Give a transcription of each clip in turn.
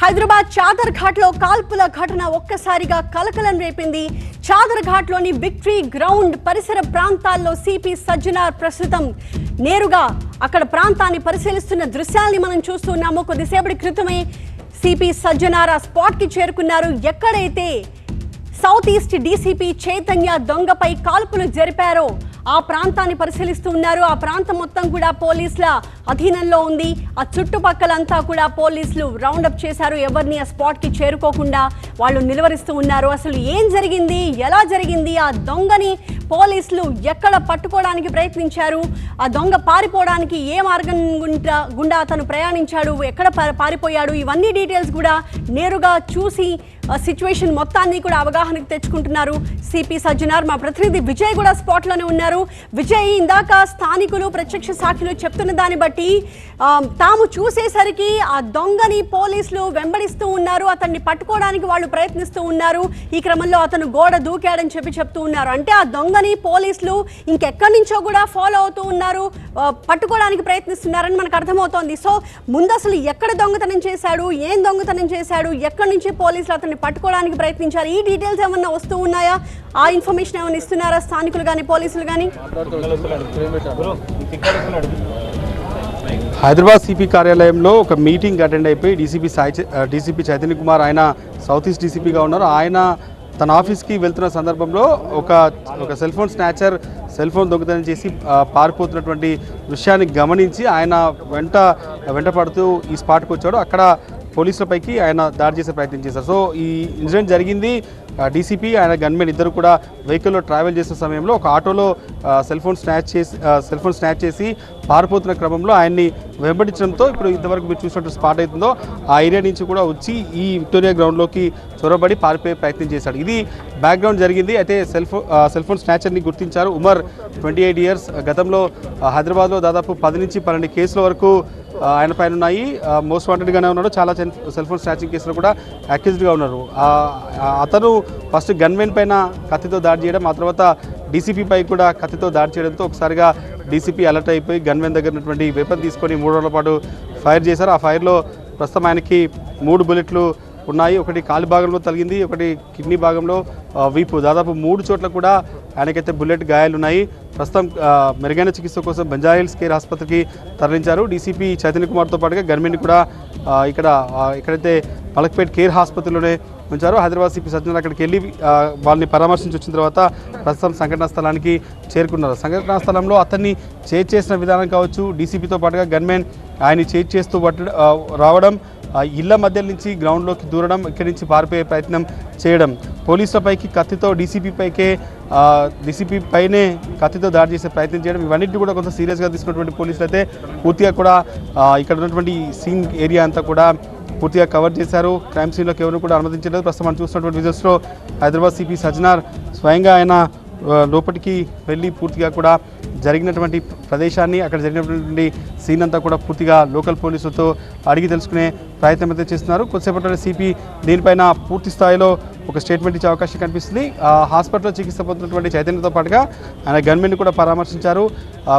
హైదరాబాద్ చాదర్ ఘాట్లో కాల్పుల ఘటన ఒక్కసారిగా కలకలం రేపింది. చాదర్ ఘాట్లోని విక్టరీ గ్రౌండ్ పరిసర ప్రాంతాల్లో సిపి సజ్జనార్ ప్రస్తుతం నేరుగా అక్కడ ప్రాంతాన్ని పరిశీలిస్తున్న దృశ్యాల్ని మనం చూస్తున్నాము. కొద్దిసేపటి క్రితమే సిపి సజ్జనార్ ఆ స్పాట్కి చేరుకున్నారు. ఎక్కడైతే సౌత్ ఈస్ట్ డీసీపీ చైతన్య దొంగపై కాల్పులు జరిపారో ఆ ప్రాంతాన్ని పరిశీలిస్తూ ఉన్నారు. ఆ ప్రాంతం మొత్తం కూడా పోలీసుల అధీనంలో ఉంది. ఆ చుట్టుపక్కలంతా కూడా పోలీసులు రౌండప్ చేశారు. ఎవరిని ఆ స్పాట్కి చేరుకోకుండా వాళ్ళు నిలువరిస్తూ ఉన్నారు. అసలు ఏం జరిగింది? ఎలా జరిగింది? ఆ దొంగని పోలీసులు ఎక్కడ పట్టుకోవడానికి ప్రయత్నించారు? ఆ దొంగ పారిపోవడానికి ఏ మార్గం గుండా గుండా అతను ప్రయాణించాడు? ఎక్కడ పారిపోయాడు? ఇవన్నీ డీటెయిల్స్ కూడా నేరుగా చూసి సిచ్యువేషన్ మొత్తాన్ని కూడా అవగాహనకు తెచ్చుకుంటున్నారు. సిపి సజ్జనార్ మా ప్రతినిధి విజయ్ కూడా స్పాట్లోనే ఉన్నారు. ఉన్నారు విజయ్ ఇందాక స్థానికులు ప్రత్యక్ష సాక్షులు చెప్తున్న దాన్ని బట్టి తాము చూసేసరికి ఆ దొంగని పోలీసులు వెంబడిస్తూ ఉన్నారు. అతన్ని పట్టుకోవడానికి వాళ్ళు ప్రయత్నిస్తూ ఉన్నారు. ఈ క్రమంలో అతను గోడ దూకాడని చెప్పి చెప్తూ ఉన్నారు. అంటే ఆ దొంగని పోలీసులు ఇంకెక్కడి నుంచో కూడా ఫాలో అవుతూ ఉన్నారు. పట్టుకోవడానికి ప్రయత్నిస్తున్నారని మనకు అర్థమవుతోంది. సో ముందు అసలు ఎక్కడ దొంగతనం చేశాడు? ఏం దొంగతనం చేశాడు? ఎక్కడి నుంచి పోలీసులు అతన్ని పట్టుకోవడానికి ప్రయత్నించారు? ఈ డీటెయిల్స్ ఏమన్నా వస్తూ ఉన్నాయా? ఆ ఇన్ఫర్మేషన్ ఏమైనా ఇస్తున్నారా? స్థానికులు కానీ పోలీసులు కానీ? హైదరాబాద్ సిపి కార్యాలయంలో ఒక మీటింగ్ అటెండ్ అయిపోయి డీసీపీ సాయి డీసీపీ చైతన్య కుమార్ ఆయన సౌత్ ఈస్ట్ డీసీపీగా ఉన్నారు. ఆయన తన ఆఫీస్కి వెళ్తున్న సందర్భంలో ఒక ఒక cell phone snatcher cell phone దొంగతనం చేసి పారిపోతున్నటువంటి దృశ్యాన్ని గమనించి ఆయన వెంట వెంట పడుతూ ఈ స్పాట్కి వచ్చాడు. అక్కడ పోలీసులపైకి ఆయన దాడి చేసే ప్రయత్నం చేశారు. సో ఈ ఇన్సిడెంట్ జరిగింది. డీసీపీ ఆయన గన్మెన్ ఇద్దరు కూడా వెహికల్లో ట్రావెల్ చేసిన సమయంలో ఒక ఆటోలో సెల్ ఫోన్ స్నాచ్ చేసి సెల్ ఫోన్ స్నాచ్ చేసి పారిపోతున్న క్రమంలో ఆయన్ని వెంబడించడంతో ఇప్పుడు ఇంతవరకు మీరు చూసినట్టు స్పాట్ అవుతుందో ఆ ఏరియా నుంచి కూడా వచ్చి ఈ విక్టోరియా గ్రౌండ్లోకి చొరబడి పారిపోయే ప్రయత్నం చేశాడు. ఇది బ్యాక్గ్రౌండ్ జరిగింది. అయితే సెల్ ఫోన్ సెల్ ఫోన్ స్నాచర్ని గుర్తించారు ఉమర్ ట్వంటీ ఎయిట్ ఇయర్స్. గతంలో హైదరాబాద్లో దాదాపు పది నుంచి పన్నెండు కేసుల వరకు ఆయన పైన ఉన్నాయి. మోస్ట్ వాంటెడ్గానే ఉన్నాడు. చాలా సెల్ ఫోన్ స్నాచింగ్ కేసులో కూడా అక్యూజ్డ్గా ఉన్నారు. అతను ఫస్ట్ గన్మెన్ పైన కత్తితో దాడి చేయడం ఆ తర్వాత డీసీపీ పై కూడా కత్తితో దాడి చేయడంతో ఒకసారిగా డీసీపీ అలర్ట్ అయిపోయి గన్మెన్ దగ్గర ఉన్నటువంటి వెపన్ తీసుకొని మూడు రోజుల పాటు ఫైర్ చేశారు. ఆ ఫైర్లో ప్రస్తుతం ఆయనకి మూడు బుల్లెట్లు ఉన్నాయి. ఒకటి కాలి భాగంలో తగిలింది ఒకటి కిడ్నీ భాగంలో వీపు. దాదాపు మూడు చోట్ల కూడా ఆయనకైతే బుల్లెట్ గాయాలు ఉన్నాయి ప్రస్తుతం మెరుగైన చికిత్స కోసం బంజాయిల్స్ కేర్ ఆసుపత్రికి తరలించారు. డీసీపీ చైతన్య కుమార్తో పాటుగా గవర్నమెంట్ కూడా ఇక్కడ ఎక్కడైతే పలక్పేట్ కేర్ హాస్పిటల్లోనే ఉంచారు హైదరాబాద్ సిపి సజ్జన అక్కడికి వెళ్ళి వాళ్ళని పరామర్శించి వచ్చిన తర్వాత ప్రస్తుతం సంఘటనా స్థలానికి చేరుకున్నారు. సంఘటనా స్థలంలో అతన్ని చేజ్ చేసిన విధానం కావచ్చు డీసీపీతో పాటుగా గన్మెన్ ఆయన్ని చేజ్ చేస్తూ రావడం ఇళ్ళ మధ్య నుంచి గ్రౌండ్లోకి దూరడం ఇక్కడి నుంచి పారిపోయే ప్రయత్నం చేయడం. పోలీసులపైకి కత్తితో డీసీపీ పైకే డీసీపీ పైనే కత్తితో దాడి చేసే ప్రయత్నం చేయడం ఇవన్నింటినీ కూడా కొంత సీరియస్గా తీసుకున్నటువంటి పోలీసులు అయితే పూర్తిగా కూడా ఇక్కడ ఉన్నటువంటి సీన్ ఏరియా అంతా కూడా పూర్తిగా కవర్ చేశారు. క్రైమ్ సీన్లోకి ఎవరు కూడా అనుమతించలేదు. ప్రస్తుతం మనం చూసినటువంటి విజువల్స్లో హైదరాబాద్ సిపి సజ్జనార్ స్వయంగా ఆయన లోపలికి వెళ్ళి పూర్తిగా కూడా జరిగినటువంటి ప్రదేశాన్ని అక్కడ జరిగినటువంటి సీన్ అంతా కూడా పూర్తిగా లోకల్ పోలీసులతో అడిగి తెలుసుకునే ప్రయత్నం అయితే చేస్తున్నారు. కొద్దిసేపట్లో సిపి దీనిపైన పూర్తి స్థాయిలో ఒక స్టేట్మెంట్ ఇచ్చే అవకాశం కనిపిస్తుంది. హాస్పిటల్లో చికిత్స పొందుతున్నటువంటి చైతన్యతో పాటుగా ఆయన గన్మెన్ కూడా పరామర్శించారు.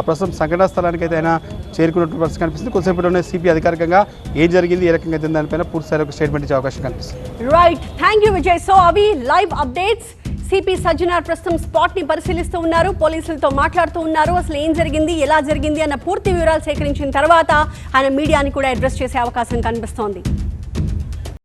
ప్రస్తుతం సంఘటనా స్థలానికి అయితే ఆయన చేరుకున్నటువంటి పరిస్థితి కనిపిస్తుంది. కొద్దిసేపటిలోనే సిపి అధికారికంగా ఏం జరిగింది ఏ రకంగా అయితే దానిపైన పూర్తిస్థాయిలో ఒక స్టేట్మెంట్ ఇచ్చే అవకాశం కనిపిస్తుంది. Right thank you Vijay so అవి లైవ్ అప్డేట్స్ సిపి సజ్జనార్ ప్రస్తుతం స్పాట్ని పరిశీలిస్తూ ఉన్నారు. పోలీసులతో మాట్లాడుతూ ఉన్నారు. అసలు ఏం జరిగింది ఎలా జరిగింది అన్న పూర్తి వివరాలు సేకరించిన తర్వాత ఆయన మీడియాని కూడా అడ్రస్ చేసే అవకాశం కనిపిస్తోంది.